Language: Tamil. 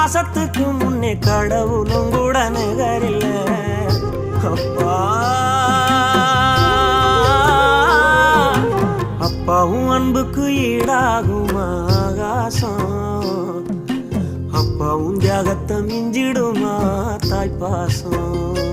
பாசத்துக்கு முன்னே கடவுளும் கூட நிகரில்ல. அப்பா. அப்பாவும் அன்புக்கு ஈடாகும் ஆகாசம். அப்பாவும் தியாகத்தை மிஞ்சிடுமா தாய்ப்பாசம்